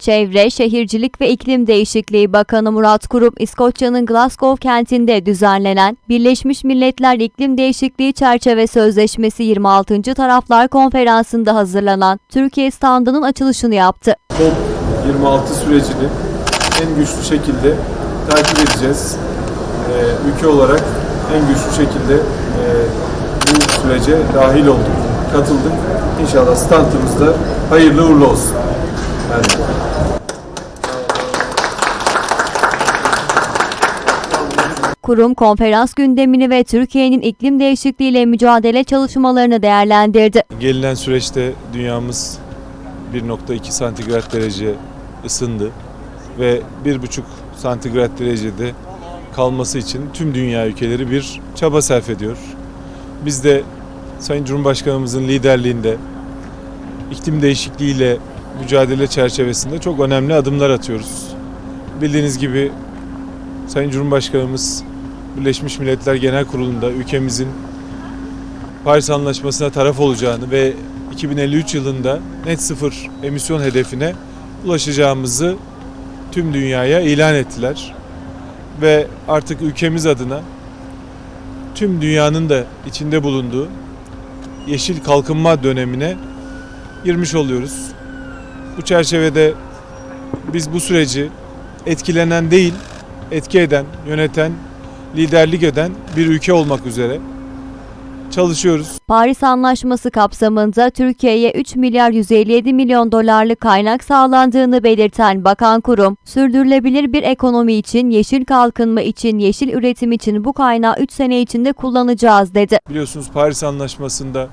Çevre, Şehircilik ve İklim Değişikliği Bakanı Murat Kurum, İskoçya'nın Glasgow kentinde düzenlenen Birleşmiş Milletler İklim Değişikliği Çerçeve Sözleşmesi 26. Taraflar Konferansı'nda hazırlanan Türkiye standının açılışını yaptı. COP26 sürecini en güçlü şekilde takip edeceğiz. Ee, ülke olarak en güçlü şekilde e, bu sürece dahil olduk, katıldık. İnşallah standımızda hayırlı uğurlu olsun. Kurum konferans gündemini ve Türkiye'nin iklim değişikliğiyle mücadele çalışmalarını değerlendirdi. Gelinen süreçte dünyamız 1.2 santigrat derece ısındı ve 1.5 santigrat derecede kalması için tüm dünya ülkeleri bir çaba sarf ediyor. Biz de Sayın Cumhurbaşkanımızın liderliğinde iklim değişikliğiyle mücadele çerçevesinde çok önemli adımlar atıyoruz. Bildiğiniz gibi Sayın Cumhurbaşkanımız Birleşmiş Milletler Genel Kurulu'nda ülkemizin Paris Anlaşması'na taraf olacağını ve 2053 yılında net sıfır emisyon hedefine ulaşacağımızı tüm dünyaya ilan ettiler. Ve artık ülkemiz adına tüm dünyanın da içinde bulunduğu yeşil kalkınma dönemine girmiş oluyoruz. Bu çerçevede biz bu süreci etkilenen değil, etki eden, yöneten, liderlik eden bir ülke olmak üzere çalışıyoruz. Paris Anlaşması kapsamında Türkiye'ye 3 milyar 157 milyon dolarlık kaynak sağlandığını belirten Bakan Kurum, sürdürülebilir bir ekonomi için, yeşil kalkınma için, yeşil üretim için bu kaynağı 3 sene içinde kullanacağız dedi. Biliyorsunuz Paris Anlaşması'nda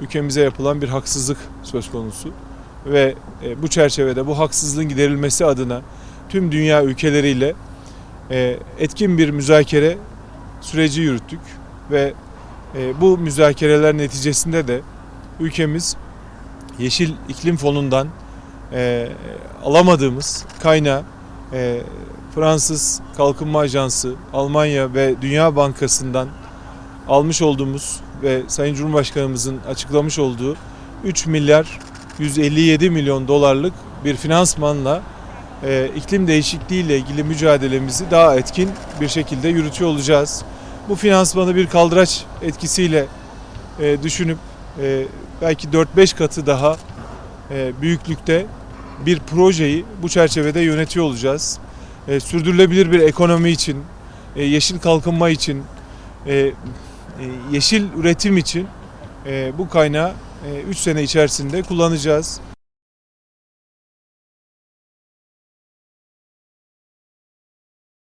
ülkemize yapılan bir haksızlık söz konusu ve e, bu çerçevede bu haksızlığın giderilmesi adına tüm dünya ülkeleriyle e, etkin bir müzakere süreci yürüttük ve e, bu müzakereler neticesinde de ülkemiz Yeşil İklim Fonu'ndan alamadığımız kaynağı Fransız Kalkınma Ajansı, Almanya ve Dünya Bankası'ndan almış olduğumuz ve Sayın Cumhurbaşkanımızın açıklamış olduğu 3 milyar 157 milyon dolarlık bir finansmanla e, iklim değişikliği ile ilgili mücadelemizi daha etkin bir şekilde yürütüyor olacağız. Bu finansmanı bir kaldıraç etkisiyle e, düşünüp e, belki 4-5 katı daha e, büyüklükte bir projeyi bu çerçevede yönetiyor olacağız. E, sürdürülebilir bir ekonomi için, e, yeşil kalkınma için, e, e, yeşil üretim için e, bu kaynağı 3 sene içerisinde kullanacağız.